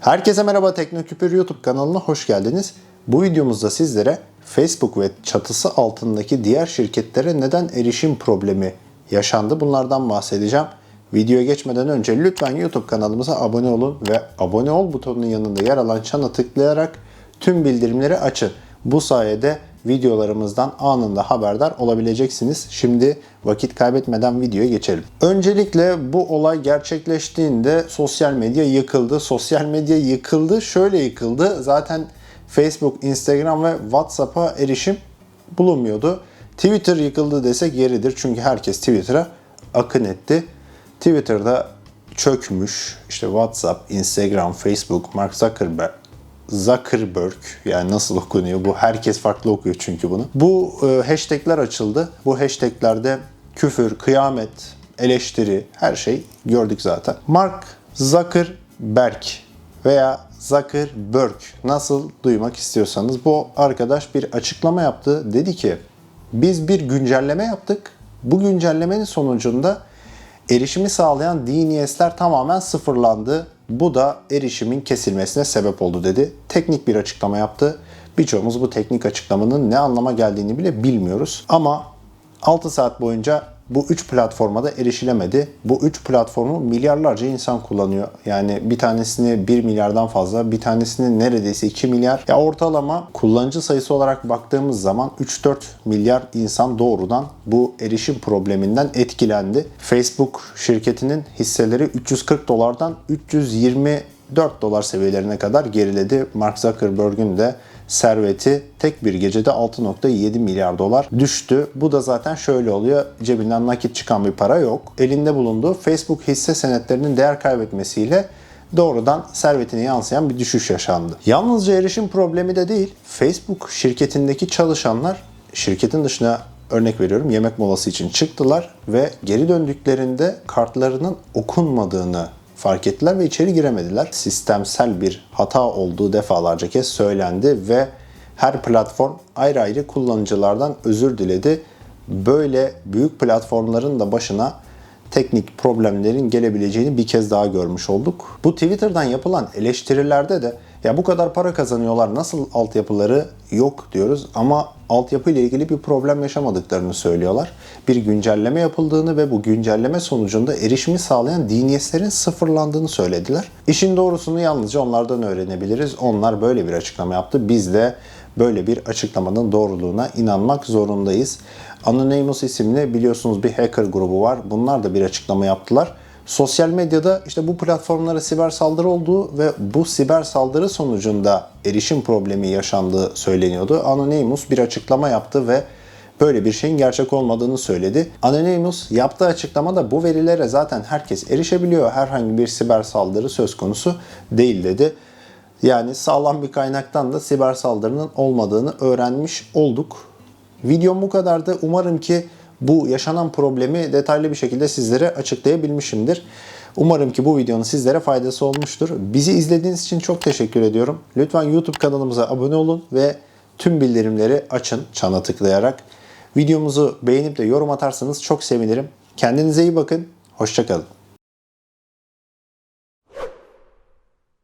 Herkese merhaba Teknoküpür YouTube kanalına hoş geldiniz. Bu videomuzda sizlere Facebook ve çatısı altındaki diğer şirketlere neden erişim problemi yaşandı bunlardan bahsedeceğim. Videoya geçmeden önce lütfen YouTube kanalımıza abone olun ve abone ol butonunun yanında yer alan çana tıklayarak tüm bildirimleri açın. Bu sayede videolarımızdan anında haberdar olabileceksiniz. Şimdi vakit kaybetmeden videoya geçelim. Öncelikle bu olay gerçekleştiğinde sosyal medya yıkıldı. Sosyal medya yıkıldı. Şöyle yıkıldı. Zaten Facebook, Instagram ve WhatsApp'a erişim bulunmuyordu. Twitter yıkıldı desek yeridir. Çünkü herkes Twitter'a akın etti. Twitter'da çökmüş. İşte WhatsApp, Instagram, Facebook, Mark Zuckerberg Zuckerberg yani nasıl okunuyor bu herkes farklı okuyor çünkü bunu. Bu e, hashtagler açıldı. Bu hashtaglerde küfür, kıyamet, eleştiri her şey gördük zaten. Mark Zuckerberg veya Zuckerberg nasıl duymak istiyorsanız bu arkadaş bir açıklama yaptı. Dedi ki biz bir güncelleme yaptık. Bu güncellemenin sonucunda erişimi sağlayan DNS'ler tamamen sıfırlandı. Bu da erişimin kesilmesine sebep oldu dedi. Teknik bir açıklama yaptı. Birçoğumuz bu teknik açıklamanın ne anlama geldiğini bile bilmiyoruz. Ama 6 saat boyunca bu 3 platforma da erişilemedi. Bu 3 platformu milyarlarca insan kullanıyor. Yani bir tanesini 1 milyardan fazla, bir tanesini neredeyse 2 milyar. Ya ortalama kullanıcı sayısı olarak baktığımız zaman 3-4 milyar insan doğrudan bu erişim probleminden etkilendi. Facebook şirketinin hisseleri 340 dolardan 324 dolar seviyelerine kadar geriledi. Mark Zuckerberg'ün de serveti tek bir gecede 6.7 milyar dolar düştü. Bu da zaten şöyle oluyor. Cebinden nakit çıkan bir para yok. Elinde bulunduğu Facebook hisse senetlerinin değer kaybetmesiyle doğrudan servetine yansıyan bir düşüş yaşandı. Yalnızca erişim problemi de değil. Facebook şirketindeki çalışanlar şirketin dışına örnek veriyorum yemek molası için çıktılar ve geri döndüklerinde kartlarının okunmadığını fark ettiler ve içeri giremediler. Sistemsel bir hata olduğu defalarca kez söylendi ve her platform ayrı ayrı kullanıcılardan özür diledi. Böyle büyük platformların da başına teknik problemlerin gelebileceğini bir kez daha görmüş olduk. Bu Twitter'dan yapılan eleştirilerde de ya bu kadar para kazanıyorlar nasıl altyapıları yok diyoruz ama altyapı ile ilgili bir problem yaşamadıklarını söylüyorlar. Bir güncelleme yapıldığını ve bu güncelleme sonucunda erişimi sağlayan DNS'lerin sıfırlandığını söylediler. İşin doğrusunu yalnızca onlardan öğrenebiliriz. Onlar böyle bir açıklama yaptı. Biz de böyle bir açıklamanın doğruluğuna inanmak zorundayız. Anonymous isimli biliyorsunuz bir hacker grubu var. Bunlar da bir açıklama yaptılar. Sosyal medyada işte bu platformlara siber saldırı olduğu ve bu siber saldırı sonucunda erişim problemi yaşandığı söyleniyordu. Anonymous bir açıklama yaptı ve böyle bir şeyin gerçek olmadığını söyledi. Anonymous yaptığı açıklamada bu verilere zaten herkes erişebiliyor. Herhangi bir siber saldırı söz konusu değil dedi. Yani sağlam bir kaynaktan da siber saldırının olmadığını öğrenmiş olduk. Videom bu kadardı. Umarım ki bu yaşanan problemi detaylı bir şekilde sizlere açıklayabilmişimdir. Umarım ki bu videonun sizlere faydası olmuştur. Bizi izlediğiniz için çok teşekkür ediyorum. Lütfen YouTube kanalımıza abone olun ve tüm bildirimleri açın çana tıklayarak. Videomuzu beğenip de yorum atarsanız çok sevinirim. Kendinize iyi bakın. Hoşçakalın.